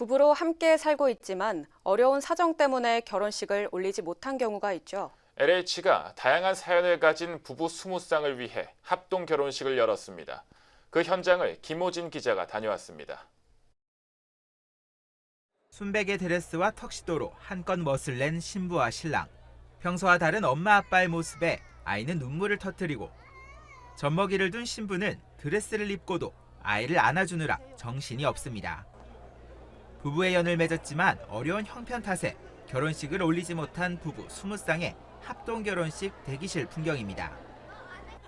부부로 함께 살고 있지만 어려운 사정 때문에 결혼식을 올리지 못한 경우가 있죠. LH가 다양한 사연을 가진 부부 20쌍을 위해 합동 결혼식을 열었습니다. 그 현장을 김호진 기자가 다녀왔습니다. 순백의 드레스와 턱시도로 한껏 멋을 낸 신부와 신랑. 평소와 다른 엄마 아빠의 모습에 아이는 눈물을 터뜨리고 젖먹이를 둔 신부는 드레스를 입고도 아이를 안아주느라 정신이 없습니다. 부부의 연을 맺었지만 어려운 형편 탓에 결혼식을 올리지 못한 부부 20쌍의 합동 결혼식 대기실 풍경입니다.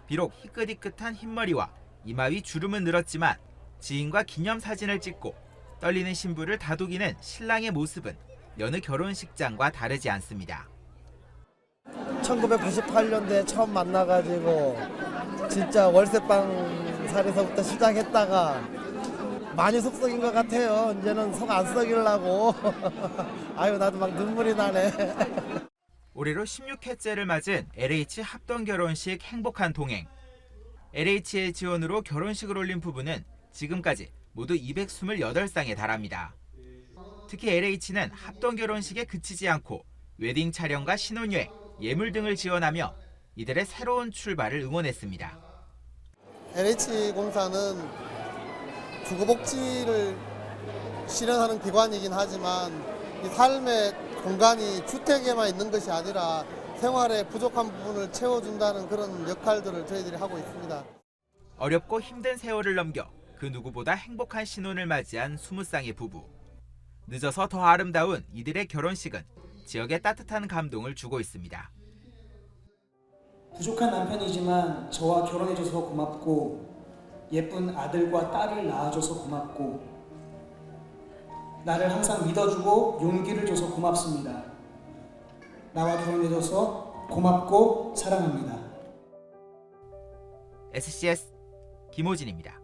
비록 희끗희끗한 흰머리와 이마 위 주름은 늘었지만 지인과 기념 사진을 찍고 떨리는 신부를 다독이는 신랑의 모습은 여느 결혼식장과 다르지 않습니다. 1998년도에 처음 만나가지고 진짜 월세방 살에서부터 시작했다가 많이 속썩인 것 같아요. 이제는 속 안 썩이려고. 아유 나도 막 눈물이 나네. 올해로 16회째를 맞은 LH 합동 결혼식 행복한 동행. LH의 지원으로 결혼식을 올린 부부는 지금까지 모두 228쌍에 달합니다. 특히 LH는 합동 결혼식에 그치지 않고 웨딩 촬영과 신혼여행, 예물 등을 지원하며 이들의 새로운 출발을 응원했습니다. LH 공사는 주거복지를 실현하는 기관이긴 하지만 이 삶의 공간이 주택에만 있는 것이 아니라 생활의 부족한 부분을 채워준다는 그런 역할들을 저희들이 하고 있습니다. 어렵고 힘든 세월을 넘겨 그 누구보다 행복한 신혼을 맞이한 20쌍의 부부. 늦어서 더 아름다운 이들의 결혼식은 지역에 따뜻한 감동을 주고 있습니다. 부족한 남편이지만 저와 결혼해줘서 고맙고 예쁜 아들과 딸을 낳아줘서 고맙고 나를 항상 믿어주고 용기를 줘서 고맙습니다. 나와 결혼해줘서 고맙고 사랑합니다. SCS 김호진입니다.